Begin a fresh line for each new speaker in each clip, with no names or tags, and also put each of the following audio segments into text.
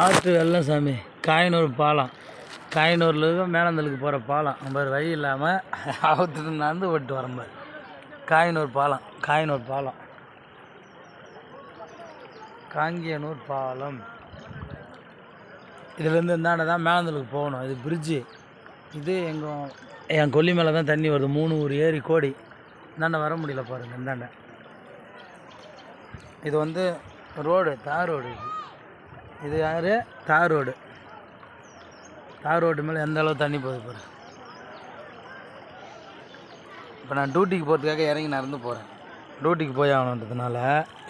ஆற்று வெள்ளம் சாமி. காயனூர் பாலம். காயனூர்லேருந்து மேலந்தலுக்கு போகிற பாலம். நம்ம வழி இல்லாமல் ஆபத்துட்டு நடந்து ஓட்டு வரம்பார் காயனூர் பாலம். காயனூர் பாலம். காங்கியனூர் பாலம். இதுலேருந்து இந்தாண்ட தான் மேலந்தலுக்கு போகணும். இது பிரிட்ஜு இது எங்கள் என் கொல்லி மேலே தான் தண்ணி வருது. மூணு ஒரு ஏரி கோடி. இந்தாண்ட வர முடியல பாருங்கள் இந்தாண்ட இது வந்து ரோடு தார் ரோடு இது. இது யார்? தார் ரோடு. தார் ரோடு மேலே எந்த அளவு தண்ணி போகுது பாரு. இப்போ நான் டியூட்டிக்கு போகிறதுக்காக இறங்கி நடந்து போகிறேன் டியூட்டிக்கு போய் ஆகணுன்றதுனால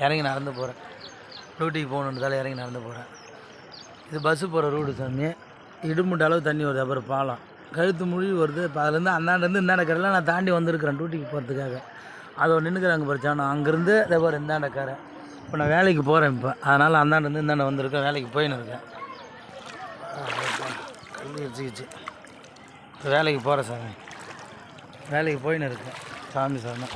இறங்கி நடந்து போகிறேன் டியூட்டிக்கு போகணுன்றதால இறங்கி நடந்து போகிறேன் இது பஸ்ஸு போகிற ரூடு சாமி. இடுமுட்ட அளவு தண்ணி வருது அப்புறம் பாலம். கழுத்து மொழி வருது. இப்போ அதுலேருந்து அந்தாண்டேருந்து இந்தாண்ட கரையில் நான் தாண்டி வந்திருக்கிறேன் டியூட்டிக்கு போகிறதுக்காக அதை நின்றுக்கிறாங்க பறிச்சானோ அங்கேருந்து அதே பாரு இந்தாண்ட இப்போ நான் வேலைக்கு போகிறேன் இப்போ. அதனால் அந்தாண்டேருந்து இந்தாண்ட வந்திருக்கேன். வேலைக்கு போயின்னு இருக்கேன். கல்வி வச்சுக்கிச்சு இப்போ வேலைக்கு போகிறேன் சாமி. வேலைக்கு போயின்னு இருக்கேன். சாமி சாமி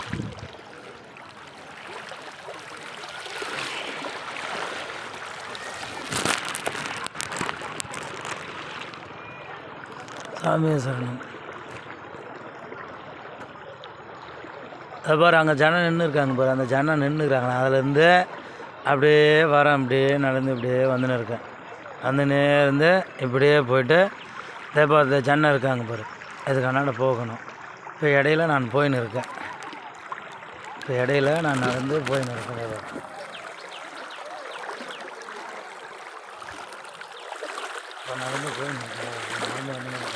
சாமியே சரணம். பாரு அங்கே ஜனம் நின்று இருக்காங்க பாரு அந்த ஜனம் நின்றுக்கிறாங்க அதுலேருந்து அப்படியே வரேன் அப்படியே நடந்து இப்படியே வந்துன்னு இருக்கேன். வந்துனே இருந்து இப்படியே போயிட்டு இதே பாரு இந்த இருக்காங்க பாரு. அதுக்கான போகணும். இப்போ இடையில நான் போயின்னு இருக்கேன். இப்போ இடையில நான் நடந்து போயின்னு இருக்கேன் இப்போ நடந்து போயின்னு இருக்கேன் நடந்து வந்து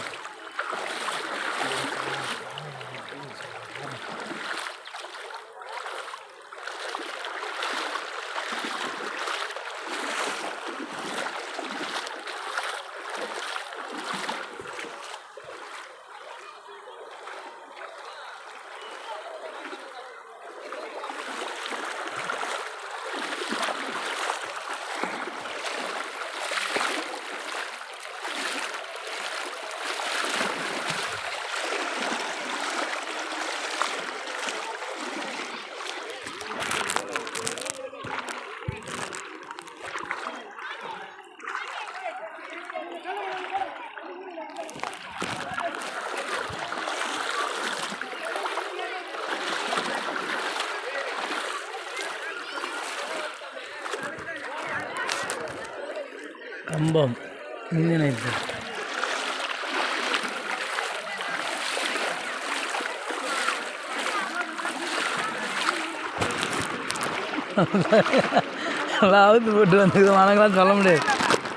கம்பம் இன்ஜினைப்பு எல்லாம் போட்டு வந்து வணங்கலாம் சொல்ல முடியாது.